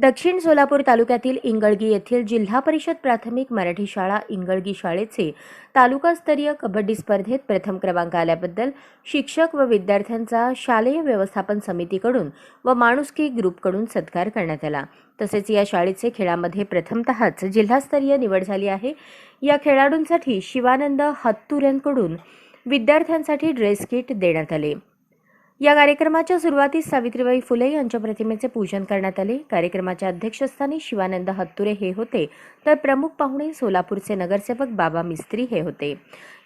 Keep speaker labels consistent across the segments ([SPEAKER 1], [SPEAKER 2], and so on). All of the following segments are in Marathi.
[SPEAKER 1] दक्षिण सोलापूर तालुक्यातील इंगळगी येथील जिल्हा परिषद प्राथमिक मराठी शाळा इंगळगी शाळेचे तालुकास्तरीय कबड्डी स्पर्धेत प्रथम क्रमांक आल्याबद्दल शिक्षक व विद्यार्थ्यांचा शालेय व्यवस्थापन समितीकडून व माणुसकी ग्रुपकडून सत्कार करण्यात आला. तसेच या शाळेचे खेळामध्ये प्रथमतःच जिल्हास्तरीय निवड झाली आहे. या खेळाडूंसाठी शिवानंद हत्तुरेंकडून विद्यार्थ्यांसाठी ड्रेस किट देण्यात आले. या कार्यक्रमाच्या सुरुवातीस सावित्रीबाई फुले यांच्या प्रतिमेचे पूजन करण्यात आले. कार्यक्रमाच्या अध्यक्षस्थानी शिवानंद हत्तुरे हे होते. तर प्रमुख पाहुणे सोलापूरचे नगरसेवक बाबा मिस्त्री हे होते.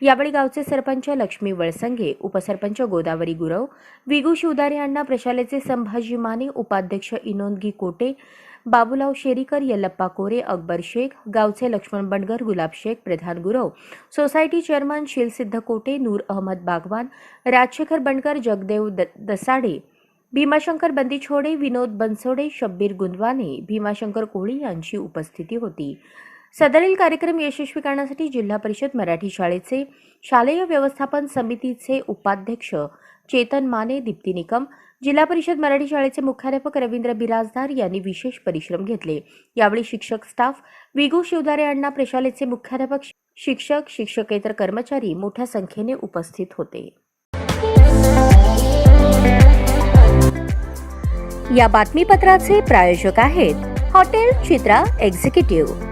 [SPEAKER 1] यावेळी गावचे सरपंच लक्ष्मी वळसंगे उपसरपंच गोदावरी गुरव विगू शिवदारे अण्णा प्रशालेचे संभाजी माने उपाध्यक्ष इनोंदगी कोटे बाबूलाव शेरीकर यल्लप्पा कोरे अकबर शेख गावचे लक्ष्मण बंडगर गुलाब शेख प्रधान गुरव सोसायटी चेअरमन शिलसिद्ध कोटे नूर अहमद बागवान राजशेखर बंडकर जगदेव द दसाडे भीमाशंकर बंदीछोडे विनोद बनसोडे शब्बीर गुंदवाने भीमाशंकर कोळी यांची उपस्थिती होती. सदरील कार्यक्रम यशस्वी करण्यासाठी जिल्हा परिषद मराठी शाळेचे शालेय व्यवस्थापन समितीचे उपाध्यक्ष चेतन माने दीप्ती निकम जिल्हा परिषद मराठी शाळेचे मुख्याध्यापक रवींद्र बिराजदार यांनी विशेष परिश्रम घेतले. यावेळी शिक्षक स्टाफ विगू शिवदारे अण्णा प्रशालेचे मुख्याध्यापक शिक्षक शिक्षकेतर कर्मचारी मोठ्या संख्येने उपस्थित होते. या बातमीपत्राचे प्रायोजक आहेत हॉटेल चित्रा एक्झिक्युटिव्ह.